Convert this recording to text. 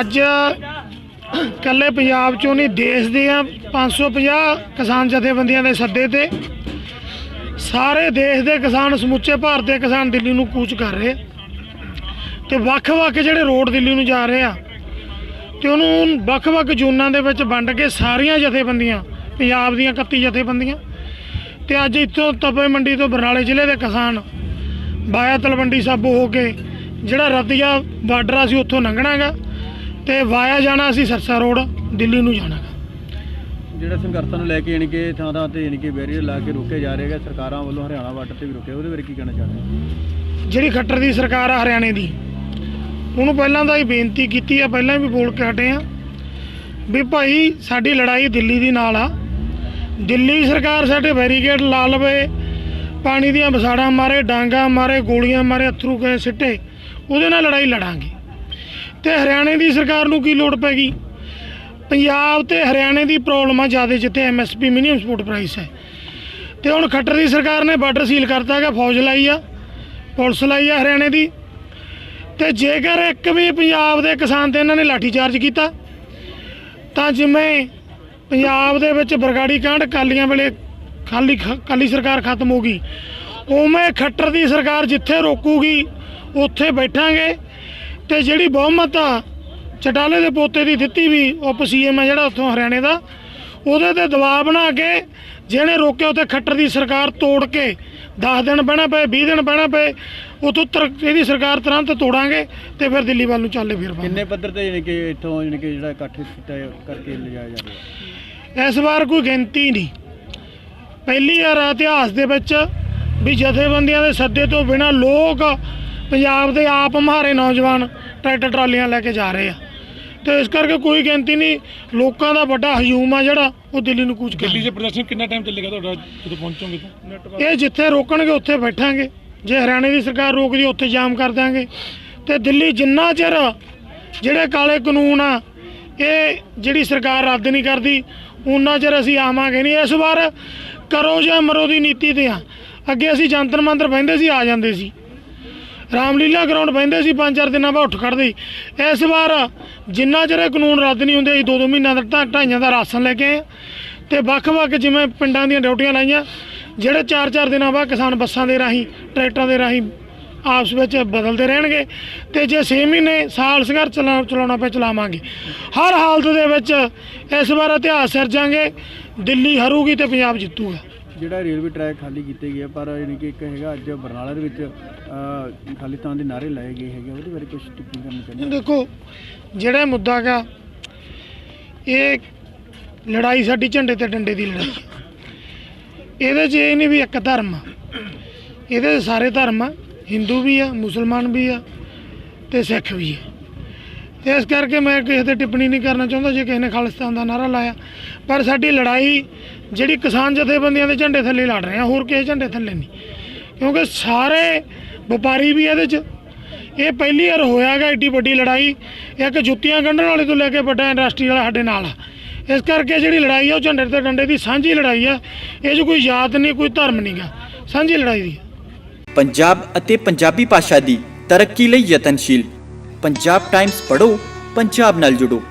ਅੱਜ ਕੱਲੇ ਪੰਜਾਬ ਚੋਂ ਨਹੀਂ, ਦੇਸ਼ ਦੀਆਂ 550 ਕਿਸਾਨ ਜਥੇਬੰਦੀਆਂ ਦੇ ਸੱਦੇ ਤੇ ਸਾਰੇ ਦੇਸ਼ ਦੇ ਕਿਸਾਨ ਸਮੁੱਚੇ ਭਾਰਤ ਦੇ ਕਿਸਾਨ ਦਿੱਲੀ ਨੂੰ ਕੂਚ ਕਰ ਰਹੇ ਆ। ਤੇ ਵੱਖ-ਵੱਖ ਜਿਹੜੇ ਰੋਡ ਦਿੱਲੀ ਨੂੰ ਜਾ ਰਹੇ ਆ, ਤੇ ਉਹਨੂੰ ਵੱਖ-ਵੱਖ ਜ਼ੋਨਾਂ ਦੇ ਵਿੱਚ ਵੰਡ ਕੇ ਸਾਰੀਆਂ ਜਥੇਬੰਦੀਆਂ, ਪੰਜਾਬ ਦੀਆਂ 31 ਜਥੇਬੰਦੀਆਂ, ਤੇ ਅੱਜ ਇੱਥੋਂ ਤਪੇ ਮੰਡੀ ਤੋਂ ਬਰਨਾਲੇ ਜ਼ਿਲ੍ਹੇ ਦੇ ਕਿਸਾਨ ਬਾਇਆ ਤਲਵੰਡੀ ਸਾਬੋ ਹੋ ਕੇ, ਜਿਹੜਾ ਰਤੀਆ ਬਾਰਡਰ ਆ ਸੀ ਉੱਥੋਂ ਲੰਘਣਾਗਾ ਤੇ ਵਾਇਆ ਜਾਣਾ ਅਸੀਂ ਸਰਸਾ ਰੋਡ ਦਿੱਲੀ ਨੂੰ ਜਾਣਾਗਾ ਜਿਹੜਾ ਸੰਘਰਸ਼ਾਂ ਨੂੰ ਲੈ ਕੇ ਯਾਨੀ ਕਿ ਥਾਂ ਥਾਂ ਤੇ ਯਾਨੀ ਕਿ ਬੈਰੀਅਰ ਲਾ ਕੇ ਰੋਕੇ ਜਾ ਰਹੇ ਸਰਕਾਰਾਂ ਵੱਲੋਂ ਹਰਿਆਣਾ ਬਾਰਡਰ ਤੇ ਵੀ ਰੁਕੇ ਉਹਦੇ ਬਾਰੇ ਕੀ ਕਹਿਣਾ ਚਾਹੁੰਦੇ ਹੋ? ਜਿਹੜੀ ਖੱਟਰ ਦੀ ਸਰਕਾਰ ਆ ਹਰਿਆਣੇ ਦੀ ਉਹਨੂੰ ਪਹਿਲਾਂ ਦਾ ਹੀ ਬੇਨਤੀ ਕੀਤੀ ਆ ਪਹਿਲਾਂ ਵੀ ਬੋਲ ਕੇ ਹਟੇ ਆ ਵੀ ਭਾਈ ਸਾਡੀ ਲੜਾਈ ਦਿੱਲੀ ਦੀ ਨਾਲ ਆ। ਦਿੱਲੀ ਸਰਕਾਰ ਸਾਡੇ ਬੈਰੀਕੇਡ ਲਾ ਲਵੇ ਪਾਣੀ ਦੀਆਂ ਬਸਾੜਾਂ ਮਾਰੇ ਡਾਂਗਾ ਮਾਰੇ ਗੋਲੀਆਂ ਮਾਰੇ ਅਥਰੂ ਗਏ ਸਿੱਟੇ ਉਹਦੇ ਨਾਲ ਲੜਾਈ ਲੜਾਂਗੇ। ਤੇ ਹਰਿਆਣੇ ਦੀ ਸਰਕਾਰ ਨੂੰ ਕੀ ਲੋੜ ਪੈਗੀ ਪੰਜਾਬ ਤੇ ਹਰਿਆਣੇ ਦੀ ਪ੍ਰੋਬਲਮ ਆ ਜ਼ਿਆਦਾ, ਜਿੱਥੇ ਐਮਐਸਪੀ ਮਿਨੀਮਮ ਸਪੋਰਟ ਪ੍ਰਾਈਸ ਹੈ। ਤੇ ਹੁਣ ਖੱਟਰ ਦੀ ਸਰਕਾਰ ਨੇ ਬਾਰਡਰ ਸੀਲ ਕਰਤਾ ਹੈਗਾ, ਫੌਜ ਲਾਈ ਆ, ਪੁਲਿਸ ਲਾਈ ਆ ਹਰਿਆਣੇ ਦੀ। ਤੇ ਜੇਕਰ ਇੱਕ ਵੀ ਪੰਜਾਬ ਦੇ ਕਿਸਾਨ ਤੇ ਇਹਨਾਂ ਨੇ ਲਾਠੀ ਚਾਰਜ ਕੀਤਾ, ਤਾਂ ਜਿਵੇਂ ਪੰਜਾਬ ਦੇ ਵਿੱਚ ਬਰਗਾੜੀ ਕਾਂਡ ਕਾਲੀਆਂ ਵੇਲੇ ਖਾਲੀ ਖ- ਕਾਲੀ ਸਰਕਾਰ ਖਤਮ ਹੋ ਗਈ, ਉਵੇਂ ਖੱਟਰ ਦੀ ਸਰਕਾਰ ਜਿੱਥੇ ਰੋਕੂਗੀ, ਉੱਥੇ ਬੈਠਾਂਗੇ। ਤੇ ਜਿਹੜੀ ਬਹੁਮਤ ਆ ਚਟਾਲੇ ਦੇ ਪੋਤੇ ਦੀ ਦਿੱਤੀ ਵੀ ਉਪ ਸੀਐਮ ਆ ਜਿਹੜਾ ਉੱਥੋਂ ਹਰਿਆਣੇ ਦਾ ਉਹਦੇ ਤੇ ਦਬਾਅ ਬਣਾ ਕੇ ਜਿਹਨੇ ਰੋਕਿਆ ਉੱਥੇ ਖੱਟਰ ਦੀ ਸਰਕਾਰ ਤੋੜ ਕੇ 10 ਦਿਨ ਬਹਿਣਾ ਪਏ 20 ਦਿਨ ਬਹਿਣਾ ਪਏ ਉਥੋਂ ਇਹਦੀ ਸਰਕਾਰ ਤੁਰੰਤ ਤੋੜਾਂਗੇ ਤੇ ਫਿਰ ਦਿੱਲੀ ਵੱਲ ਨੂੰ ਚੱਲੇ ਫਿਰ। ਕਿੰਨੇ ਪੱਧਰ ਤੇ ਯਾਨੀ ਕਿ ਇੱਥੋਂ ਯਾਨੀ ਕਿ ਜਿਹੜਾ ਇਕੱਠ ਕੀਤਾ ਕਰਕੇ ਲਿਜਾਇਆ ਜਾ ਰਿਹਾ ਇਸ ਵਾਰ ਕੋਈ ਗਿਣਤੀ ਨਹੀਂ ਪਹਿਲੀ ਵਾਰ ਇਤਿਹਾਸ ਦੇ ਵਿੱਚ ਵੀ ਜਥੇਬੰਦੀਆਂ ਦੇ ਸੱਦੇ ਤੋਂ ਬਿਨਾ ਲੋਕ ਪੰਜਾਬ ਦੇ ਆਪ ਮਹਾਰੇ ਨੌਜਵਾਨ ਟਰੈਕਟਰ ਟਰਾਲੀਆਂ ਲੈ ਕੇ ਜਾ ਰਹੇ ਆ। ਤੇ ਇਸ ਕਰਕੇ ਕੋਈ ਗਿਣਤੀ ਨਹੀਂ ਲੋਕਾਂ ਦਾ ਵੱਡਾ ਹਜੂਮ ਆ ਜਿਹੜਾ ਉਹ ਦਿੱਲੀ ਨੂੰ ਕੂਚ ਕਰ ਦਿੱਲੀ 'ਚ ਪ੍ਰਦਰਸ਼ਨ ਕਿੰਨਾ ਟਾਈਮ ਚੱਲੇਗਾ ਤੁਹਾਡਾ ਜਦੋਂ ਪਹੁੰਚੋਗੇ ਤਾਂ? ਇਹ ਜਿੱਥੇ ਰੋਕਣਗੇ ਉੱਥੇ ਬੈਠਾਂਗੇ। ਜੇ ਹਰਿਆਣੇ ਦੀ ਸਰਕਾਰ ਰੋਕਦੀ ਉੱਥੇ ਜਾਮ ਕਰ ਦਾਂਗੇ ਤੇ ਦਿੱਲੀ ਜਿੰਨਾ ਚਿਰ ਜਿਹੜੇ ਕਾਲੇ ਕਾਨੂੰਨ ਆ ਇਹ ਜਿਹੜੀ ਸਰਕਾਰ ਰੱਦ ਨਹੀਂ ਕਰਦੀ ਉਨਾ ਚਿਰ ਅਸੀਂ ਆਵਾਂਗੇ ਨਹੀਂ। ਇਸ ਵਾਰ ਕਰੋ ਜਾਂ ਮਰੋ ਦੀ ਨੀਤੀ ਤੇ ਆ। ਅੱਗੇ ਅਸੀਂ ਜੰਤਰ ਮੰਤਰ ਬਹਿੰਦੇ ਸੀ ਆ ਜਾਂਦੇ ਸੀ। ਰਾਮਲੀਲਾ ਗਰਾਊਂਡ ਬਹਿੰਦੇ ਸੀ, ਪੰਜ ਚਾਰ ਦਿਨਾਂ ਬਾਅਦ ਉੱਠ ਖੜਦੇ ਇਸ ਵਾਰ ਜਿੰਨਾ ਚਿਰ ਇਹ ਕਾਨੂੰਨ ਰੱਦ ਨਹੀਂ ਹੁੰਦੇ, ਅਸੀਂ ਦੋ ਦੋ ਮਹੀਨਿਆਂ ਦਾ ਢਾਈਆਂ ਦਾ ਰਾਸ਼ਨ ਲੈ ਕੇ ਆਏ ਹਾਂ। ਤੇ ਵੱਖ-ਵੱਖ ਜਿਵੇਂ ਪਿੰਡਾਂ ਦੀਆਂ ਡਿਊਟੀਆਂ ਲਾਈਆਂ, ਜਿਹੜੇ ਚਾਰ ਚਾਰ ਦਿਨਾਂ ਬਾਅਦ ਕਿਸਾਨ ਬੱਸਾਂ ਦੇ ਰਾਹੀਂ, ਟਰੈਕਟਰਾਂ ਦੇ ਰਾਹੀਂ ਆਪਸ ਵਿੱਚ ਬਦਲਦੇ ਰਹਿਣਗੇ ਤੇ ਜੇ 6 ਮਹੀਨੇ ਸਾਲ ਸੰਘਰਸ਼ ਚਲਾ, ਚਲਾਉਣਾ ਪਿਆ, ਚਲਾਵਾਂਗੇ। ਹਰ ਹਾਲਤ ਦੇ ਵਿੱਚ ਇਸ ਵਾਰ ਇਤਿਹਾਸ ਸਿਰਜਾਂਗੇ, ਦਿੱਲੀ ਹਰੂਗੀ ਤੇ ਪੰਜਾਬ ਜਿੱਤੂਗਾ। ਜਿਹੜਾ ਰੇਲਵੇ ਟਰੈਕ ਖਾਲੀ ਕੀਤੇ ਗਏ ਪਰ ਯਾਨੀ ਕਿ ਇੱਕ ਹੈਗਾ ਅੱਜ ਬਰਨਾਲਾ ਦੇ ਵਿੱਚ ਅਹ, ਦੇ ਨਾਰੇ ਲਾਏ ਗਏ ਹੈਗੇ ਉਹਦੇ ਬਾਰੇ ਕੁਝ ਟਿੱਪਣੀ ਕਰਨੀ ਚਾਹੁੰਦੇ ਦੇਖੋ ਜਿਹੜਾ ਮੁੱਦਾ ਗਾ ਇਹ ਲੜਾਈ ਸਾਡੀ ਝੰਡੇ ਤੇ ਡੰਡੇ ਦੀ ਲੜਾਈ ਇਹਦੇ 'ਚ ਇਹ ਨਹੀਂ ਵੀ ਇੱਕ ਧਰਮ ਇਹਦੇ ਸਾਰੇ ਧਰਮ ਆ। ਹਿੰਦੂ ਵੀ ਆ ਮੁਸਲਮਾਨ ਵੀ ਆ ਤੇ ਸਿੱਖ ਵੀ ਆ। ਤੇ ਇਸ ਕਰਕੇ ਮੈਂ ਕਿਸੇ ਤੇ ਟਿੱਪਣੀ ਨਹੀਂ ਕਰਨਾ ਚਾਹੁੰਦਾ ਜੇ ਕਿਸੇ ਨੇ ਖਾਲਿਸਤਾਨ ਦਾ ਨਾਰਾ ਲਾਇਆ। ਪਰ ਸਾਡੀ ਲੜਾਈ ਜਿਹੜੀ ਕਿਸਾਨ ਜਥੇਬੰਦੀਆਂ ਦੇ ਝੰਡੇ ਥੱਲੇ ਲੜ ਰਹੇ ਆ, ਹੋਰ ਕਿਸੇ ਝੰਡੇ ਥੱਲੇ ਨਹੀਂ। ਕਿਉਂਕਿ ਸਾਰੇ ਵਪਾਰੀ ਵੀ ਇਹਦੇ 'ਚ। ਇਹ ਪਹਿਲੀ ਵਾਰ ਹੋਇਆਗਾ ਏਡੀ ਵੱਡੀ ਲੜਾਈ। ਇੱਕ ਜੁੱਤੀਆਂ ਗੰਢਣ ਵਾਲੇ ਤੋਂ ਲੈ ਕੇ ਵੱਡਾ ਇੰਡਸਟਰੀ ਵਾਲਾ ਸਾਡੇ ਨਾਲ ਆ। ਇਸ ਕਰਕੇ ਜਿਹੜੀ ਲੜਾਈ ਆ, ਉਹ ਝੰਡੇ ਤੇ ਡੰਡੇ ਦੀ ਸਾਂਝੀ ਲੜਾਈ ਆ। ਇਹ 'ਚ ਕੋਈ ਜਾਤ ਨਹੀਂ, ਕੋਈ ਧਰਮ ਨਹੀਂਗਾ ਸਾਂਝੀ ਲੜਾਈ ਦੀ ਪੰਜਾਬ ਅਤੇ ਪੰਜਾਬੀ ਭਾਸ਼ਾ ਦੀ ਤਰੱਕੀ ਲਈ ਯਤਨਸ਼ੀਲ। ਪੰਜਾਬ ਟਾਈਮਸ ਪੜ੍ਹੋ, ਪੰਜਾਬ ਨਾਲ ਜੁੜੋ।